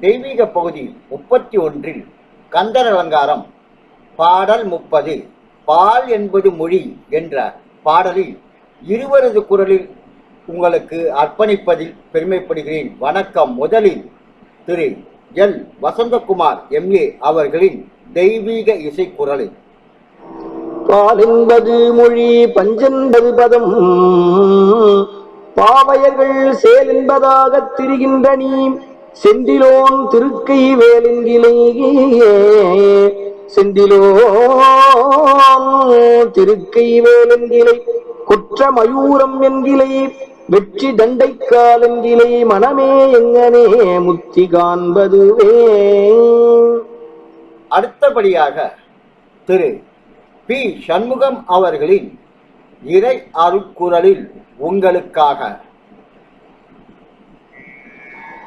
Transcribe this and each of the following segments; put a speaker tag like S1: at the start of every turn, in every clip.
S1: தெய்வீக பகுதி முப்பத்தி ஒன்றில் கந்தர் அலங்காரம் பாடல் முப்பது பால் என்பது மொழி என்ற பாடலில் இருவரது குரலில் உங்களுக்கு அர்ப்பணிப்பதில் பெருமைப்படுகிறேன். வணக்கம். முதலில் திரு எல். வசந்தகுமார் எம்ஏ அவர்களின் தெய்வீக இசைக்குரலில்.
S2: பாலென்பது மொழி பஞ்சென்பது பதம் பாவையர்கள் சேல் என்பதாகத் திரிகின்ற நீ செந்திலோன் திருக்கை வேலென்கிலேயே செந்திலோன் திருக்கை வேலென்கிலை குற்ற மயூரம் என்கிலை வெற்றி தண்டைக்கால் என்கிலை மனமே எங்கனே முத்தி காண்பதுவே.
S1: அடுத்தபடியாக திரு பி. சண்முகம் அவர்களின் இறை அருட்குரலில் உங்களுக்காக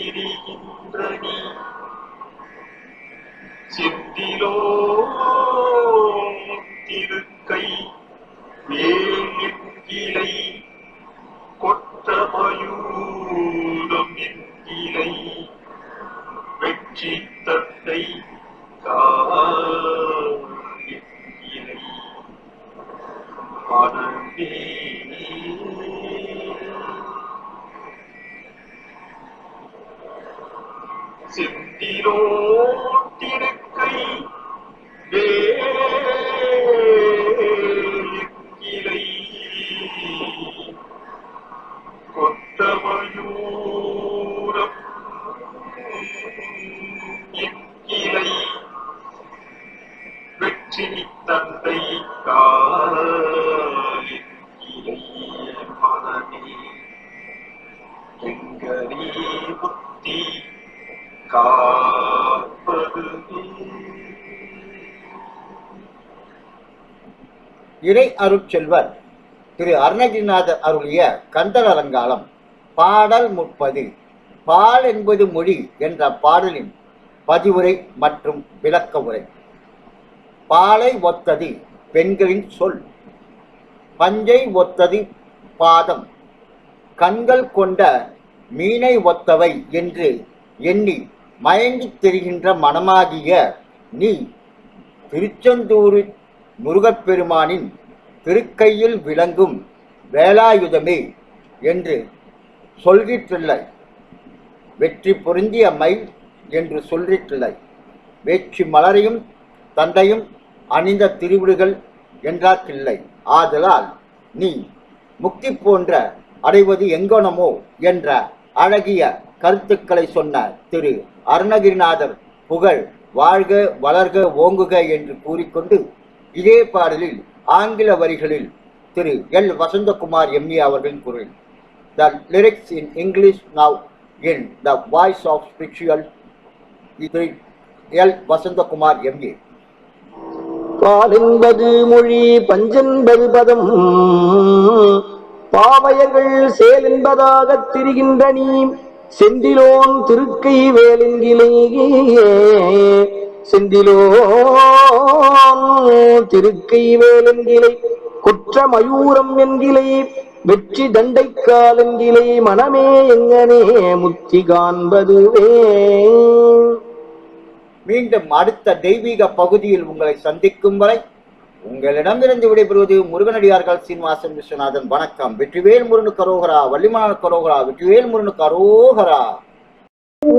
S3: திரிகின்ற நீ சித்திலோ திருக்கை வேலிலை கொற்ற என்கிளை வெற்றி தத்தை காலை மனமே Oh.
S1: இறை அருட்செல்வர் திரு அருணகிரிநாதர் அருளிய கந்தர் அலங்காலம் பாடல் முப்பது பால் என்பது மொழி என்ற பாடலின் பதிவுரை மற்றும் விளக்க உரை. பாலை ஒத்தது பெண்களின் சொல் பஞ்சை ஒத்தது பாதம் கண்கள் கொண்ட மீனை ஒத்தவை என்று எண்ணி மயங்கித் தெரிகின்ற மனமாகிய நீ திருச்செந்தூர் முருகப்பெருமானின் திருக்கையில் விளங்கும் வேலாயுதமே என்று சொல்கிற்றில்லை. வெற்றி பொருந்திய மை என்று சொல்லிற்றில்லை வேட்சி மலரையும் தந்தையும் அணிந்த திருவிடுகள் என்றாக்கில்லை. ஆதலால் நீ முக்தி போன்ற அடைவது எங்கனமோ என்ற அழகிய கருத்துக்களை சொன்ன திரு. அருணகிரிநாதர் புகழ் வாழ்க வளர்க ஓங்குக என்று கூறிக்கொண்டு இதே பாடலில் ஆங்கில வரிகளில் திரு. எல். வசந்தகுமார் எம்ஏ அவர்களின் குரல் the lyrics in English now in the voice of spiritual இது எல். வசந்தகுமார் எம்ஏ
S2: பாலென்பது மொழி பஞ்சென்பது பதம் பாவையர்கள் செயல் என்பதாக திரிகின்ற நீ செந்திலோன் திருக்கை வேலென்கிலேயே செந்திலோன் திருக்கை வேலென்கிலை குற்ற மயூரம் என்கிலை வெற்றி தண்டைக்கால் என்கிலை மனமே எங்கனே முத்தி காண்பதுவே.
S1: மீண்டும் அடுத்த தெய்வீக பகுதியில் உங்களை சந்திக்கும் வரை உங்களிடமிருந்து விடைபெறுவது முருகனடியார்கள் சீனிவாசன் விஸ்வநாதன். வணக்கம். வெற்றிவேல் முருகனுக்கு கரோகரா வள்ளிமணன் கரோகரா வெற்றிவேல் முருனு கரோகரா.
S4: ॐ